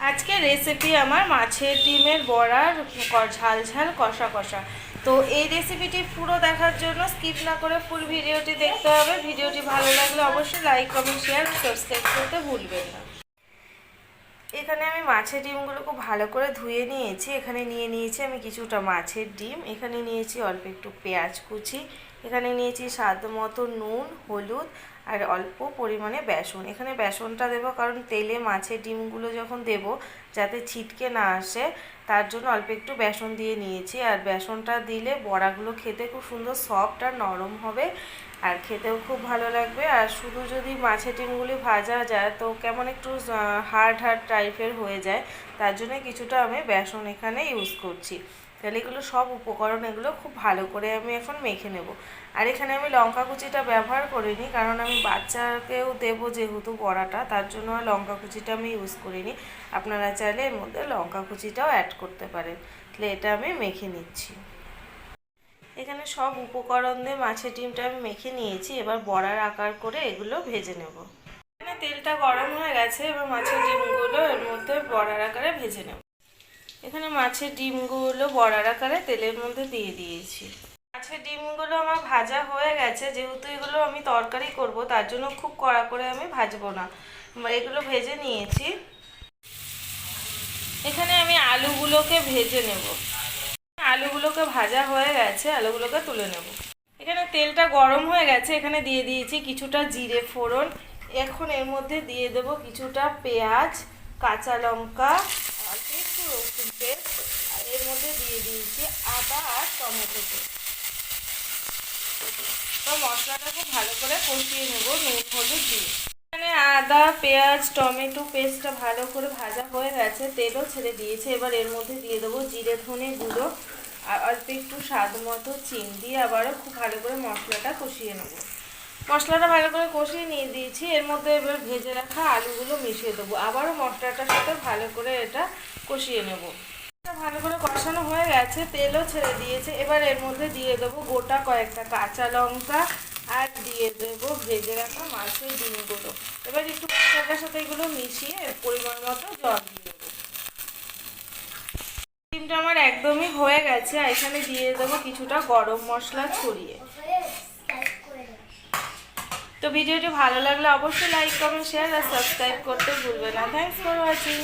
আজকে রেসিপি আমার মাছের ডিমের বড়ার ঝাল ঝাল, কষা কষা। তো এই রেসিপিটি পুরো দেখার জন্য স্কিপ না করে ফুল ভিডিওটি দেখতে হবে। ভিডিওটি ভালো লাগলে অবশ্যই লাইক কমেন্ট শেয়ার সাবস্ক্রাইব করতে ভুলবেন না। এখানে আমি মাছের ডিমগুলো খুব ভালো করে ধুয়ে নিয়েছি। এখানে নিয়ে নিয়েছি আমি কিছুটা মাছের ডিম। এখানে নিয়েছি অল্প একটু পেঁয়াজ কুচি। এখানে নিয়েছি স্বাদ মতো নুন, হলুদ আর অল্প পরিমাণে বেসন। এখানে বেসনটা দেবো কারণ তেলে মাছের ডিমগুলো যখন দেব যাতে ছিটকে না আসে, তার জন্য অল্প একটু বেসন দিয়ে নিয়েছি। আর বেসনটা দিলে বড়াগুলো খেতে খুব সুন্দর সফট আর নরম হবে আর খেতেও খুব ভালো লাগবে। আর শুধু যদি মাছের ডিমগুলি ভাজা যায়, তো কেমন একটু হার্ড হার্ড টাইপের হয়ে যায়, তার জন্য কিছুটা আমি বেসন এখানে ইউজ করছি। তাহলে এগুলো সব উপকরণ, এগুলো খুব ভালো করে আমি এখন মেখে নেব। আর এখানে আমি লঙ্কা কুচিটা ব্যবহার করিনি, কারণ আমি বাচ্চাকেও দেবো যেহেতু বড়াটা, তার জন্য আর লঙ্কা কুচিটা আমি ইউজ করিনি। আপনারা চাইলে এর মধ্যে লঙ্কা কুচিটাও অ্যাড করতে পারেন। তাহলে এটা আমি মেখে নিচ্ছি। এখানে সব উপকরণ দিয়ে মাছের ডিমটা আমি মেখে নিয়েছি, এবার বড়ার আকার করে এগুলো ভেজে নেব। এখানে তেলটা গরম হয়ে গেছে, এবার মাছের ডিমগুলো এর মধ্যে বড়ার আকারে ভেজে নেব। এখানে মাছের ডিমগুলো বড়ার আকারে তেলের মধ্যে দিয়ে দিয়েছি। মাছের ডিমগুলো আমার ভাজা হয়ে গেছে, যেহেতু এগুলো আমি তরকারি করব, তার জন্য খুব কড়া করে আমি ভাজবো না। এগুলো ভেজে নিয়েছি। এখানে আমি আলুগুলোকে ভেজে নেব। আলুগুলোকে ভাজা হয়ে গেছে, আলুগুলোকে তুলে নেব। এখানে তেলটা গরম হয়ে গেছে, এখানে দিয়ে দিয়েছি কিছুটা জিরে ফোড়ন। এখন এর মধ্যে দিয়ে দেব কিছুটা পেঁয়াজ, কাঁচা লঙ্কা পেস্ট এর মধ্যে দিয়ে দিয়েছি আদা আর টমেটো পেস্ট। তো মশলাটা খুব ভালো করে কষিয়ে নেব, নুন, হলুদ দিয়ে। এখানে আদা, পেঁয়াজ, টমেটো পেস্টটা ভালো করে ভাজা হয়ে গেছে, তেলও ছেড়ে দিয়েছে। এবার এর মধ্যে দিয়ে দেবো জিরে ধনে গুঁড়ো আর অল্প একটু স্বাদ মতো চিনি দিয়ে আবারও খুব ভালো করে মশলাটা কষিয়ে নেব। মশলাটা ভালো করে কষিয়ে নিয়ে দিয়েছি, এর মধ্যে এবার ভেজে রাখা আলুগুলো মিশিয়ে দেবো। আবারও মশলাটার সাথে ভালো করে এটা কষিয়ে নেব। ভালো করে কষানো হয়ে গেছে, তেলও ছেড়ে দিয়েছে। এবার এর মধ্যে দিয়ে দেবো গোটা কয়েকটা কাঁচা লঙ্কা আর দিয়ে দেবো ভেজে রাখা মাছের ডিমগুলো। এবার একটু মশলাটার সাথে এগুলো মিশিয়ে পরিমাণ মতো জল দিয়ে দেবো। ডিমটা আমার একদমই হয়ে গেছে, আর এখানে দিয়ে দেবো কিছুটা গরম মশলা ছড়িয়ে। তো ভিডিওটি ভালো লাগলে অবশ্যই লাইক কমেন্ট শেয়ার আর সাবস্ক্রাইব করতে ভুলবে না। Thanks for watching